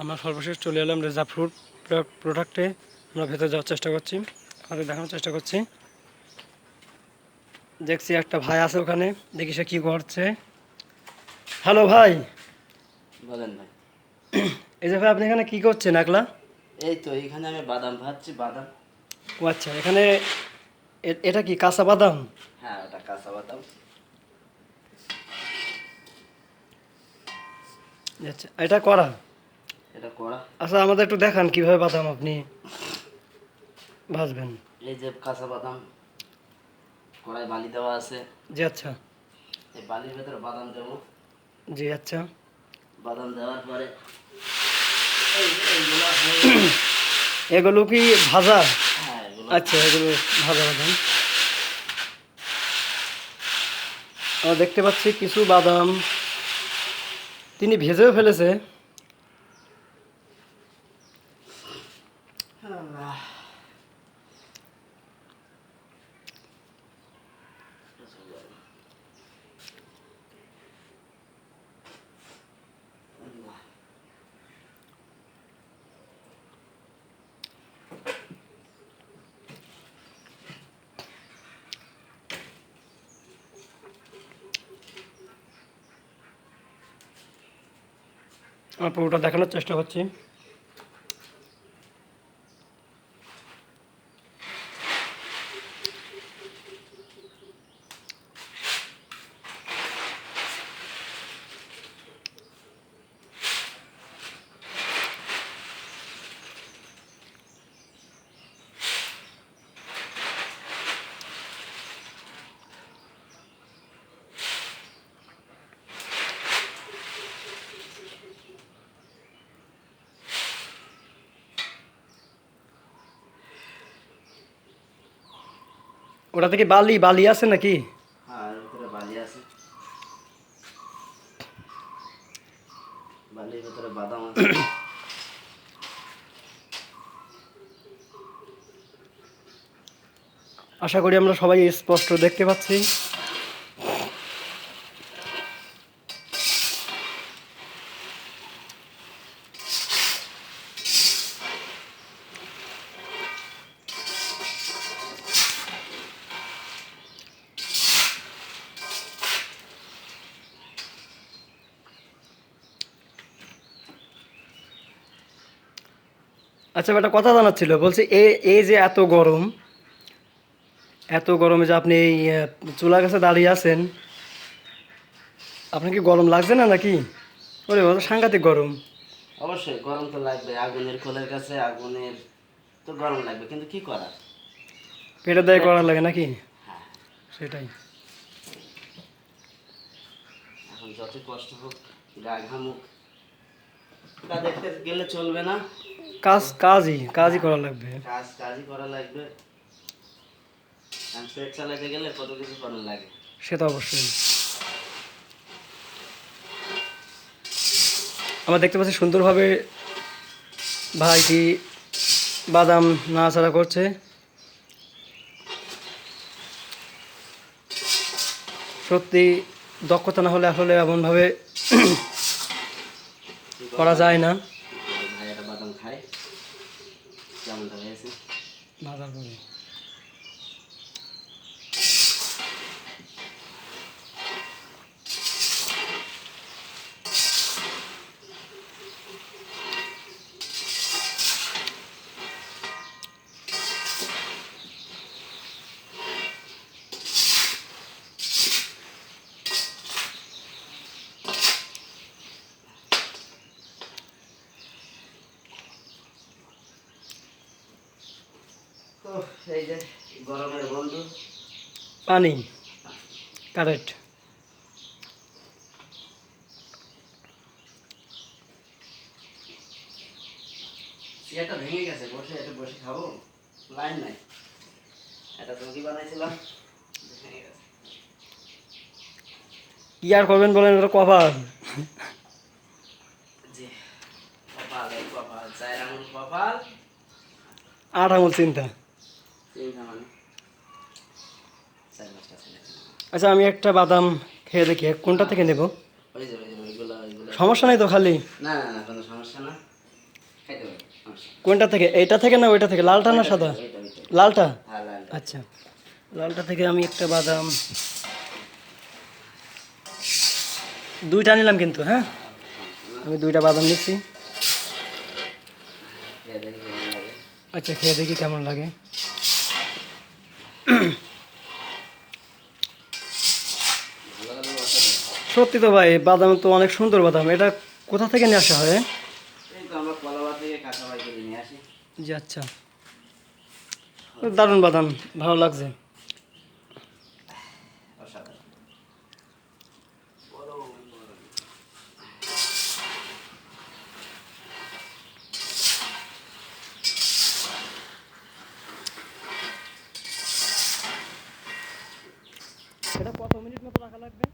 আমরা সর্বশেষ চলে এলাম রেজা ফ্রুট প্রোডাক্টে আমরা ভেতরে যাওয়ার চেষ্টা করছি আপনাদের দেখানোর চেষ্টা করছি। দেখছি একটা ভাই আছে ওখানে দেখি সে কী করছে। হ্যালো ভাই। বলেন ভাই। এই যে ভাই আপনি এখানে কী করছেন একলা? এই তো এখানে আমি বাদাম ভাজছি বাদাম। ও আচ্ছা এখানে এটা কি কাঁচা বাদাম? হ্যাঁ এটা কাঁচা বাদাম। আচ্ছা এটা করা। আচ্ছা আমাদের একটু দেখান কীভাবে বাদাম আপনি ভাজবেন। এই যে কাঁচা বাদাম কড়াই বালি দেওয়া আছে। জি আচ্ছা। এই বালির ভেতরে বাদাম দেবো। জি আচ্ছা। বাদাম দেওয়ার পরে এগুলো কি ভাজা? হ্যাঁ আচ্ছা এগুলো ভাজা বাদাম। দেখতে পাচ্ছি কিছু বাদাম। তিনি ভেজেও ফেলেছে। আমরা পুরোটা দেখানোর চেষ্টা করছি। ওটা থেকে বালি বালি আছে নাকি? হ্যাঁ ভিতরে বালি আছে। বালির ভিতরে বাদাম আছে। আশা করি আমরা সবাই স্পষ্ট দেখতে পাচ্ছি। আচ্ছা একটা কথা জানার ছিল বলছি এ এই যে এত গরম এত গরমে যে আপনি এই চুলার কাছে দাঁড়িয়ে আছেন আপনার কি গরম লাগছে না নাকি? ওরে বাবা সাংঘাতিক গরম। অবশ্যই গরম তো লাগবে আগুনের খোলের কাছে আগুনের তো গরম লাগবে কিন্তু কি করার? পেটের দায় করার লাগে নাকি? হ্যাঁ। সেটাই। এখন যত কষ্ট হোক গা ঘামুক তা দেখতে গেলে চলবে না। কাজ কাজই কাজই করা লাগবে। কাজ কাজই করা লাগবে। পেট চালাতে গেলে কত কিছু করা লাগে। সে তো অবশ্যই। আমরা দেখতে পাচ্ছি সুন্দরভাবে ভাইটি বাদাম নাড়াচাড়া করছে। সত্যি দক্ষতা না হলে আসলে এমনভাবে করা যায় না। ভাই একটা বাদাম খায় কেমন হয়েছে? বাজার পরে তো এই যে গরমের বন্ধু। পানি। কারেক্ট ভেঙে গেছে বসে এটা বসে খাব। লাইন নাই। এটা তৈরি বানাইছিলাম ভেঙে গেছে। কি আর করবেন বলেন এটা কপাল। জি কপাল এই কপাল চায়ের আঙুল কপাল। আট আঙুল চিন্তা চিন্তা মানে চার পাঁচটা ছেলে আচ্ছা আমি একটা বাদাম খেয়ে দেখি। কোনটা থেকে নেব? সমস্যা নেই তো খালি? না না কোনো সমস্যা না। কোনটা থেকে? এইটা থেকে না ওইটা থেকে? লালটা না সাদা। লালটা? হ্যাঁ। আচ্ছা। লালটা থেকে আমি একটা বাদাম। দুইটা নিলাম কিন্তু হ্যাঁ? আমি দুইটা বাদাম নিচ্ছি। আচ্ছা খেয়ে দেখি কেমন লাগে। সত্যি তো ভাই বাদাম তো অনেক সুন্দর বাদাম। এটা কোথা থেকে নিয়ে আসা হয়? জি আচ্ছা। দারুণ বাদাম ভালো লাগছে। এটা কত মিনিট মতো রাখা লাগবে?